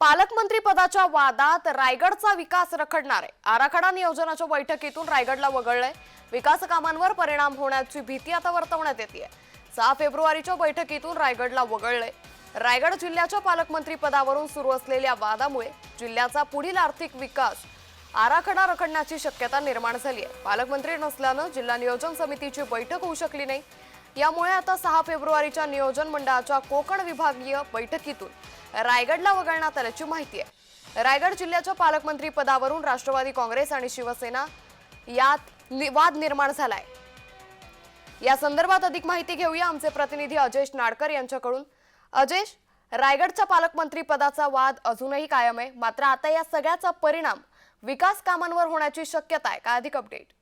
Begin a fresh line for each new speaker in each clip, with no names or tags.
पालकमंत्री पदाच्या वादात रायगडचा विकास रखडणार. आहे आराखडा नियोजनाच्या बैठकीतून रायगडला वगळलंय विकास कामांवर परिणाम होण्याची भीती आता वर्तवण्यात येते सहा फेब्रुवारीच्या बैठकीतून रायगडला वगळलंय रायगड जिल्ह्याच्या पालकमंत्री पदावरून सुरू असलेल्या वादामुळे जिल्ह्याचा पुढील आर्थिक विकास आराखडा रखडण्याची शक्यता निर्माण झाली आहे पालकमंत्री नसल्यानं जिल्हा नियोजन समितीची बैठक होऊ शकली नाही. यामुळे आता सहा फेब्रुवारीच्या नियोजन मंडळाच्या कोकण विभागीय बैठकीतून रायगडला वगळण्यात आल्याची माहिती आहे. रायगड जिल्ह्याच्या पालकमंत्री पदावरून राष्ट्रवादी काँग्रेस आणि शिवसेना यात वाद निर्माण झालाय. या संदर्भात अधिक माहिती घेऊया आमचे प्रतिनिधी अजयश नाडकर यांच्याकडून. अजयश रायगडच्या पालकमंत्री पदाचा वाद अजूनही कायम आहे. मात्र आता या सगळ्याचा परिणाम विकास कामांवर होण्याची शक्यता आहे. काय अधिक अपडेट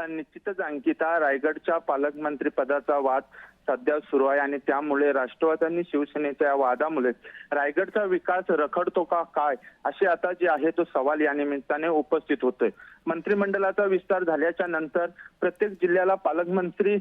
निश्चितच अंकिता रायगडच्या पालकमंत्री पदाचा वाद सध्या सुरू आहे आणि त्यामुळे राष्ट्रवाद आणि शिवसेनेच्या या वादामुळे रायगडचा विकास रखडतो का काय असे आता जे आहे तो सवाल या निमित्ताने उपस्थित होतोय. मंत्रिमंडळाचा विस्तार झाल्याच्यानंतर प्रत्येक जिल्ह्याला पालकमंत्री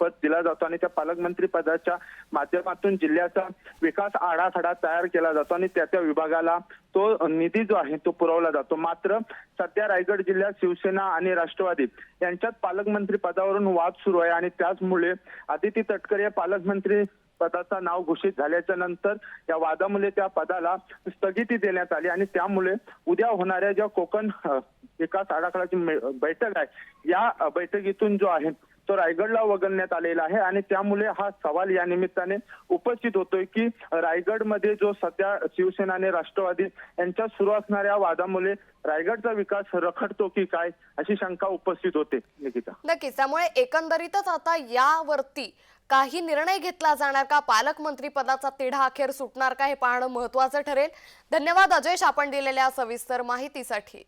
पद दिला जातो आणि त्या पालकमंत्री पदाच्या माध्यमातून जिल्ह्याचा विकास आराखडा तयार केला जातो आणि त्या त्या विभागाला तो निधी जो आहे तो पुरवला जातो. मात्र सध्या रायगड जिल्ह्यात शिवसेना आणि राष्ट्रवादी यांच्यात पालकमंत्री पदावरून वाद सुरू आहे आणि त्याचमुळे आदिती तटकरे या पालकमंत्री पदाचा नाव घोषित झाल्याच्यानंतर या वादामुळे त्या पदाला स्थगिती देण्यात आली आणि त्यामुळे उद्या होणाऱ्या ज्या कोकण विकास आराखड्याची बैठक आहे या बैठकीतून जो आहे तो रायगडला वगळण्यात आलेला आहे आणि त्यामुळे हा सवाल या निमित्ताने उपस्थित होतोय की रायगडमध्ये जो सध्या शिवसेना आणि राष्ट्रवादी यांच्यात सुरू असणाऱ्या वादामुळे रायगडचा विकास रखडतो की काय अशी शंका उपस्थित होते निकिता.
नक्कीच. त्यामुळे एकंदरीतच आता यावरती काही निर्णय घेतला जाणार का? पालकमंत्री पदाचा तिढा अखेर सुटणार का? हे पाहणं महत्वाचं ठरेल. धन्यवाद अजयश आपण दिलेल्या सविस्तर माहितीसाठी.